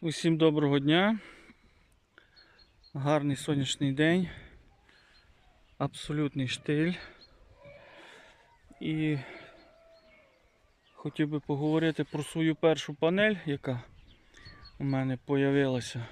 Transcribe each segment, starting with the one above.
Усім доброго дня. Гарний сонячний день. Абсолютний штиль. І хотів би поговорити про свою першу панель, яка у мене з'явилася.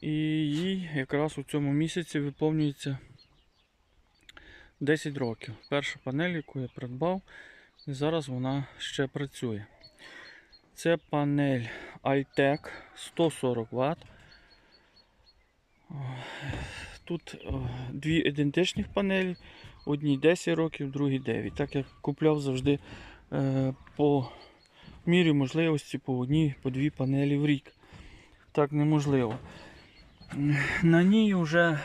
І їй якраз у цьому місяці виповнюється 10 років. Перша панель, яку я придбав, і зараз вона ще працює. Це панель Altec 140 Вт. Тут е, дві ідентичних панелі. Одній 10 років, другій 9. Так я купляв завжди е, по мірі можливості по одній, по дві панелі в рік. Так неможливо. На ній вже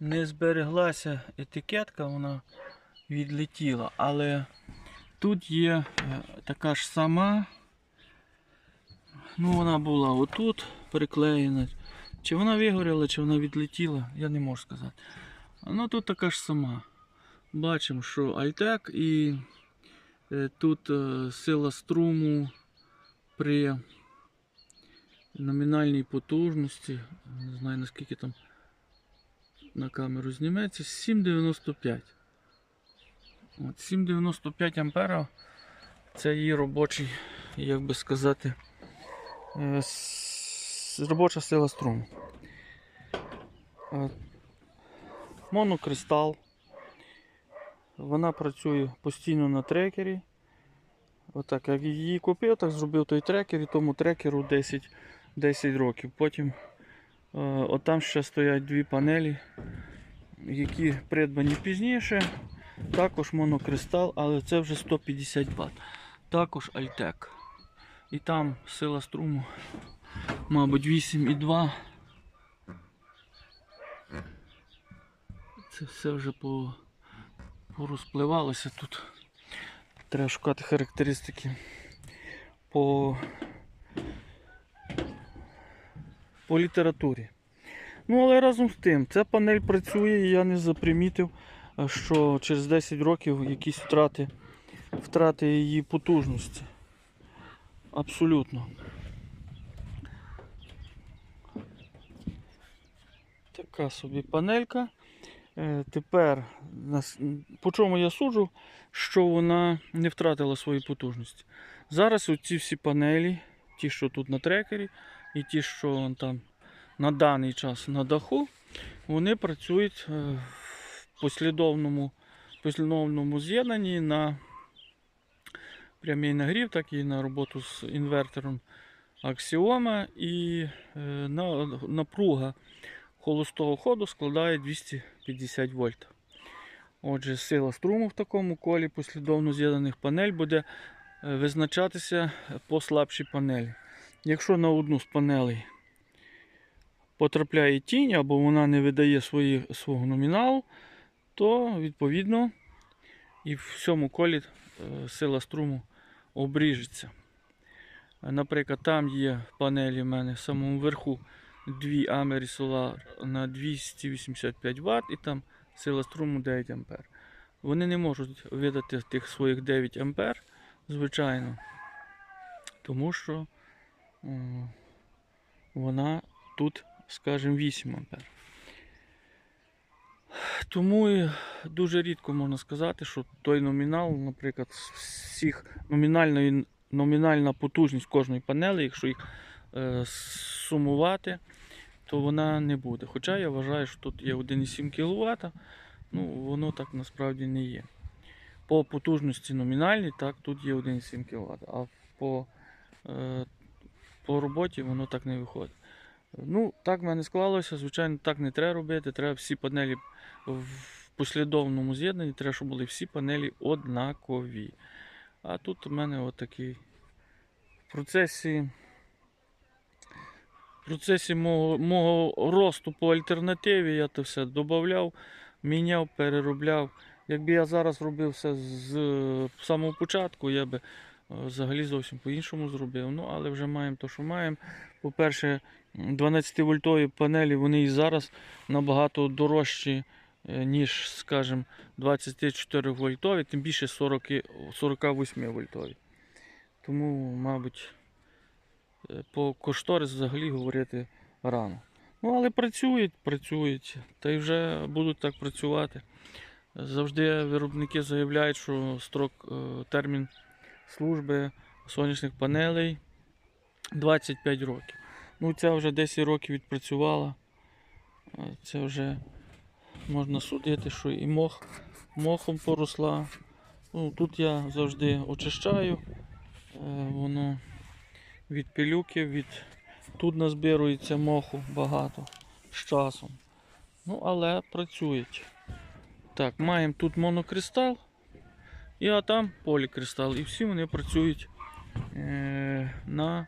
не збереглася етикетка, вона відлетіла, але тут є е, така ж сама. Ну, вона була отут приклеєна. Чи вона вигоріла, чи вона відлетіла, я не можу сказати. Ну тут така ж сама. Бачимо, що Альтек і е, тут е, сила струму при номінальній потужності. Не знаю наскільки там на камеру зніметься. 7,95. От 7,95 ампера це її робочий, як би сказати, робоча сила струму. Е, Монокристал. Вона працює постійно на трекері. Отак, як її купив, так зробив той трекер і тому трекеру 10, 10 років. Потім е, отам ще стоять дві панелі, які придбані пізніше. Також монокристал, але це вже 150 Вт. Також Альтек. І там сила струму, мабуть, 8,2. Це все вже по, порозпливалося тут. Треба шукати характеристики по, по літературі. Ну, але разом з тим, ця панель працює і я не запримітив, що через 10 років якісь втрати, втрати її потужності. Абсолютно. Така собі панелька. Е, Тепер по чому я суджу, що вона не втратила свої потужності. Зараз оці всі панелі, ті, що тут на трекері, і ті, що там на даний час на даху, вони працюють е, в послідовному, послідовному з'єднанні на прямий нагрів, так і на роботу з інвертором аксіома. І е, на, напруга холостого ходу складає 250 вольт. Отже, сила струму в такому колі послідовно з'єднаних панель буде е, визначатися по слабшій панелі. Якщо на одну з панелей потрапляє тінь або вона не видає свої, свого номіналу, то відповідно і в цьому колі е, сила струму обріжеться. Е, Наприклад, там є панелі в мене в самому верху дві Амері Solar на 285 Вт і там сила струму 9 А. Вони не можуть видати тих своїх 9 А, звичайно, тому що м, вона тут, скажімо, 8 А. Тому дуже рідко можна сказати, що той номінал, наприклад, всіх номінальної, номінальна потужність кожної панелі, якщо їх е, сумувати, то вона не буде. Хоча я вважаю, що тут є 1,7 кВт, ну воно так насправді не є. По потужності номінальній, так, тут є 1,7 кВт, а по, е, по роботі воно так не виходить. Ну, так в мене склалося, звичайно, так не треба робити. Треба всі панелі в послідовному з'єднанні, треба, щоб були всі панелі однакові. А тут у мене отакий в процесі в процесі мого, мого росту по альтернативі я це все додавав, міняв, переробляв. Якби я зараз робив все з самого початку, я би взагалі зовсім по-іншому зробив. Ну, але вже маємо те, що маємо. По-перше, 12-вольтові панелі вони і зараз набагато дорожчі, е, ніж, скажімо, 24 вольтові, тим більше 40, 48 вольтові. Тому, мабуть, е, по кошторис взагалі говорити рано. Ну, але працюють, працюють, та й вже будуть так працювати. Завжди виробники заявляють, що строк е, термін служби сонячних панелей 25 років. Ну, ця вже 10 років відпрацювала. Це вже можна судити, що і мох мохом поросла. Ну, тут я завжди очищаю. Е, Воно від пилюки, від... тут назбирується моху багато з часом. Ну, але працюють. Так, маємо тут монокристал, і а там полікристал. І всі вони працюють е, на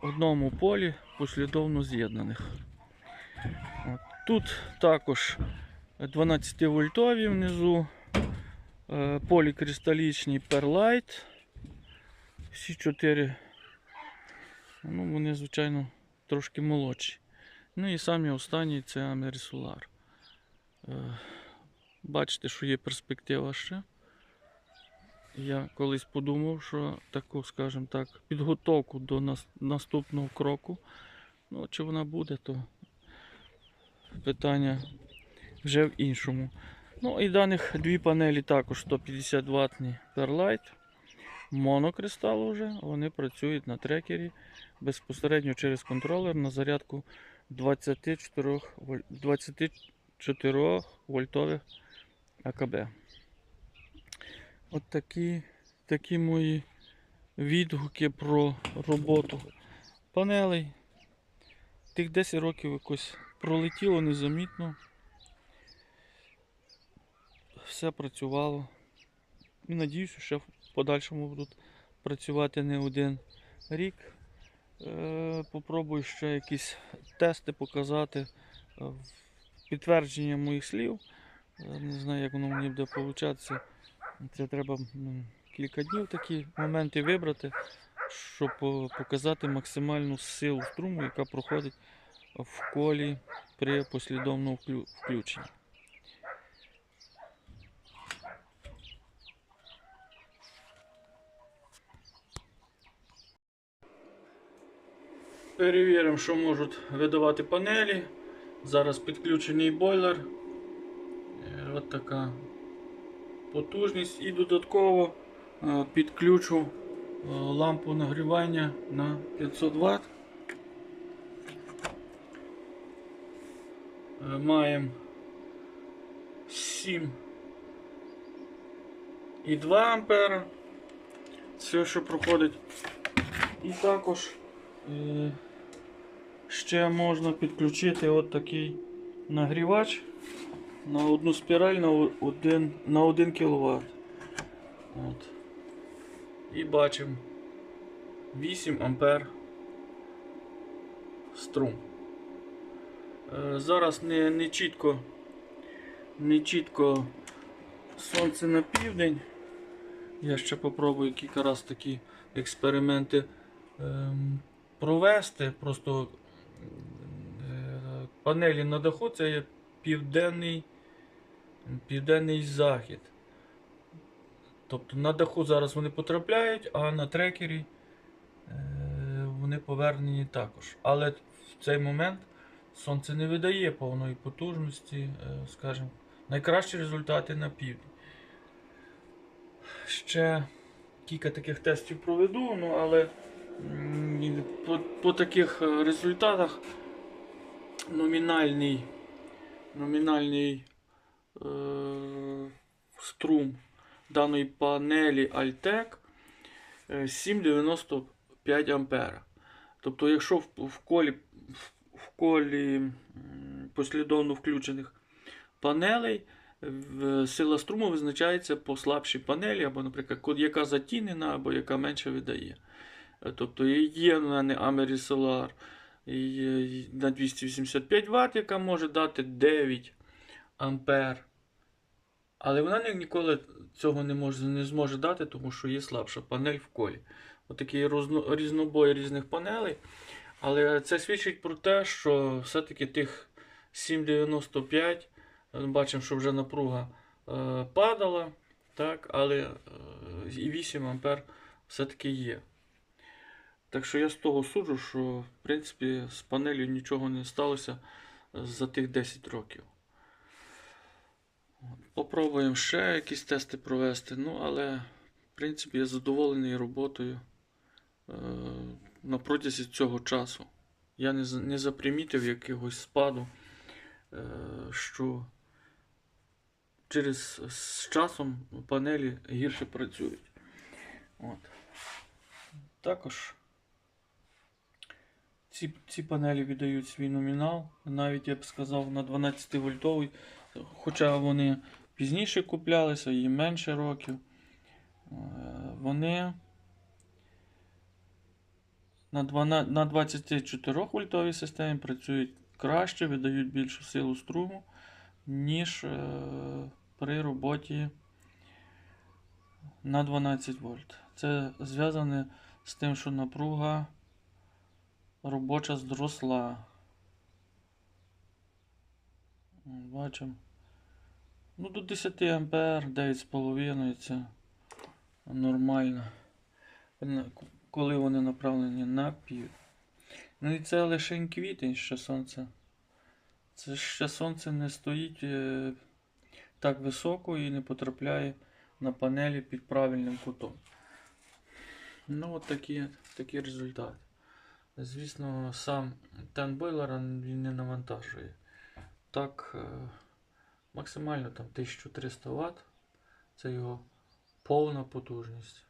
одному полі послідовно з'єднаних. Тут також 12 вольтові внизу, е, полікристалічні Perlite. Всі чотири. Ну, вони, звичайно, трошки молодші. Ну і самі останні це Америсолар. Е, Бачите, що є перспектива ще. Я колись подумав, що таку, скажімо так, підготовку до наступного кроку. Ну, чи вона буде, то питання вже в іншому. Ну і даних дві панелі також 150 ватні Perlite. Монокристал вже. Вони працюють на трекері безпосередньо через контролер на зарядку 24, воль- 24 вольтових АКБ. От такі, такі мої відгуки про роботу панелей. Тих 10 років якось пролетіло незамітно. Все працювало. І надіюся, що в подальшому будуть працювати не один рік. Е, Попробую ще якісь тести показати, е, підтвердження моїх слів. Е, Не знаю, як воно мені буде получатися. Це треба кілька днів такі моменти вибрати, щоб е, показати максимальну силу струму, яка проходить в колі при послідовному включенні. Перевіримо, що можуть видавати панелі. Зараз підключений бойлер. Е, От така потужність. І додатково е, підключу е, лампу нагрівання на 500 Вт. Е, Маємо 7 і 2 ампера. Все, що проходить. І також ще можна підключити от такий нагрівач на одну спіраль на 1, на 1 кВт. От. І бачимо 8 ампер струм. Е, Зараз не, не чітко не чітко сонце на південь. Я ще попробую кілька разів такі експерименти ем, провести. Просто е, панелі на даху це є південний, південний захід. Тобто на даху зараз вони потрапляють, а на трекері е, вони повернені також. Але в цей момент сонце не видає повної потужності, е, скажімо, найкращі результати на півдні. Ще кілька таких тестів проведу, ну але по, по таких е, результатах номінальний, номінальний струм даної панелі Altec е, 7,95 ампера. Тобто, якщо в, колі, в, колі послідовно включених панелей, сила струму визначається по слабшій панелі, або, наприклад, яка затінена, або яка менше видає. Е, Тобто є в мене Ameris Solar на 285 Вт, яка може дати 9 ампер. Але вона ніколи цього не, може, не зможе дати, тому що є слабша панель в колі. Отакий розно- різнобой різних панелей. Але це свідчить про те, що все-таки тих 7,95 Бачимо, що вже напруга е, падала, так, але е, і 8 ампер все-таки є. Так що я з того суджу, що в принципі з панелью нічого не сталося за тих 10 років. Попробуємо ще якісь тести провести. Ну, але, в принципі, я задоволений роботою е, на протязі цього часу. Я не, не запримітив якогось спаду, е, що через з часом панелі гірше працюють. От. Також ці, ці панелі віддають свій номінал, навіть я б сказав на 12 вольтовий, хоча вони пізніше куплялися, їм менше років. Е, Вони на 24 вольтовій системі працюють краще, видають більшу силу струму, ніж е, при роботі на 12 вольт. Це зв'язане з тим, що напруга робоча зросла. Бачимо. Ну, до 10 ампер, 9,5 це нормально. Коли вони направлені на пів. Ну і це лише квітень, ще сонце. Це ще сонце не стоїть е, так високо і не потрапляє на панелі під правильним кутом. Ну, от такі, такі результати. Звісно, сам тенбойлер він не навантажує. Так, е, максимально там 1300 Вт. Це його повна потужність.